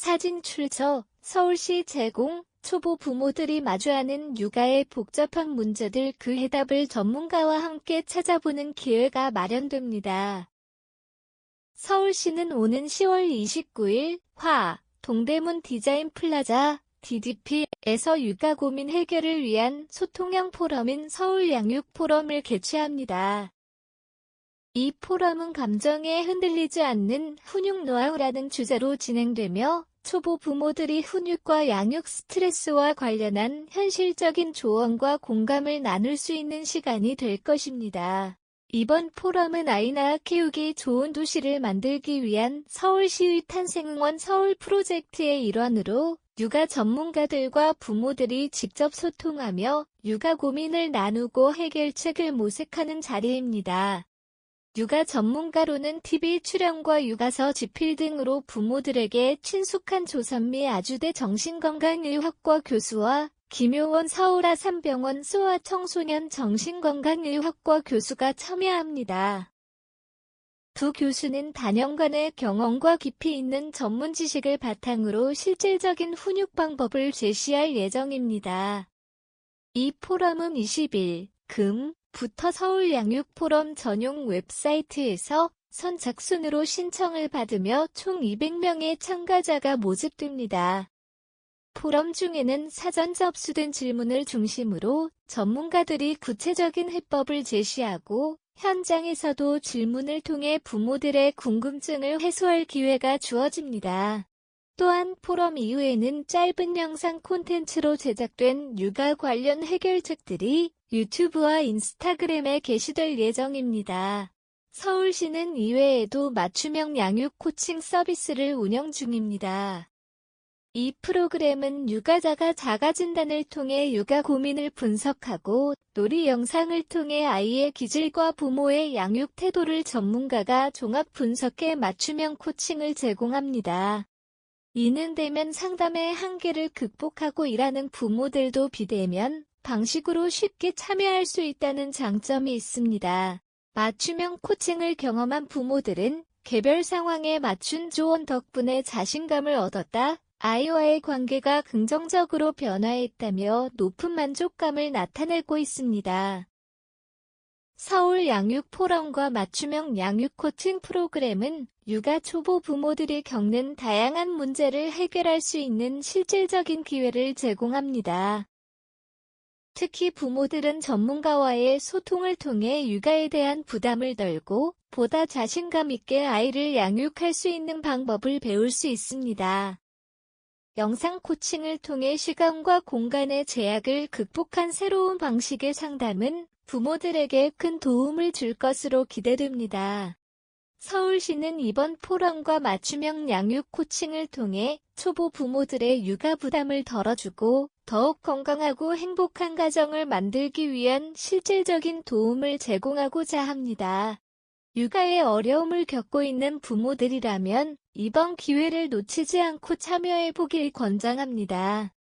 사진 출처 서울시 제공 초보 부모들이 마주하는 육아의 복잡한 문제들 그 해답을 전문가와 함께 찾아보는 기회가 마련됩니다. 서울시는 오는 10월 29일 화 동대문 디자인 플라자 DDP에서 육아 고민 해결을 위한 소통형 포럼인 서울 양육 포럼을 개최합니다. 이 포럼은 감정에 흔들리지 않는 훈육 노하우라는 주제로 진행되며 초보 부모들이 훈육과 양육 스트레스와 관련한 현실적인 조언과 공감을 나눌 수 있는 시간이 될 것입니다. 이번 포럼은 아이 낳아 키우기 좋은 도시를 만들기 위한 서울시의 탄생응원 서울 프로젝트의 일환으로 육아 전문가들과 부모들이 직접 소통하며 육아 고민을 나누고 해결책을 모색하는 자리입니다. 육아 전문가로는 TV 출연과 육아서 집필 등으로 부모들에게 친숙한 조선미 아주대 정신건강의학과 교수와 김효원 서울 아산병원 소아 청소년 정신건강의학과 교수가 참여합니다. 두 교수는 단연간의 경험과 깊이 있는 전문 지식을 바탕으로 실질적인 훈육 방법을 제시할 예정입니다. 이 포럼은 20일 금 부터 서울 양육 포럼 전용 웹사이트에서 선착순으로 신청을 받으며 총 200명의 참가자가 모집됩니다. 포럼 중에는 사전 접수된 질문을 중심으로 전문가들이 구체적인 해법을 제시하고 현장에서도 질문을 통해 부모들의 궁금증을 해소할 기회가 주어집니다. 또한 포럼 이후에는 짧은 영상 콘텐츠로 제작된 육아 관련 해결책들이 유튜브와 인스타그램에 게시될 예정입니다. 서울시는 이외에도 맞춤형 양육 코칭 서비스를 운영 중입니다. 이 프로그램은 육아자가 자가진단을 통해 육아 고민을 분석하고 놀이 영상을 통해 아이의 기질과 부모의 양육 태도를 전문가가 종합 분석해 맞춤형 코칭을 제공합니다. 이는 되면 상담의 한계를 극복하고 일하는 부모들도 비대면 방식으로 쉽게 참여할 수 있다는 장점이 있습니다. 맞춤형 코칭을 경험한 부모들은 개별 상황에 맞춘 조언 덕분에 자신감을 얻었다. 아이와의 관계가 긍정적으로 변화했다며 높은 만족감을 나타내고 있습니다. 서울 양육 포럼과 맞춤형 양육 코칭 프로그램은 육아 초보 부모들이 겪는 다양한 문제를 해결할 수 있는 실질적인 기회를 제공합니다. 특히 부모들은 전문가와의 소통을 통해 육아에 대한 부담을 덜고 보다 자신감 있게 아이를 양육할 수 있는 방법을 배울 수 있습니다. 영상 코칭을 통해 시간과 공간의 제약을 극복한 새로운 방식의 상담은 부모들에게 큰 도움을 줄 것으로 기대됩니다. 서울시는 이번 포럼과 맞춤형 양육 코칭을 통해 초보 부모들의 육아 부담을 덜어주고 더욱 건강하고 행복한 가정을 만들기 위한 실질적인 도움을 제공하고자 합니다. 육아에 어려움을 겪고 있는 부모들이라면 이번 기회를 놓치지 않고 참여해 보길 권장합니다.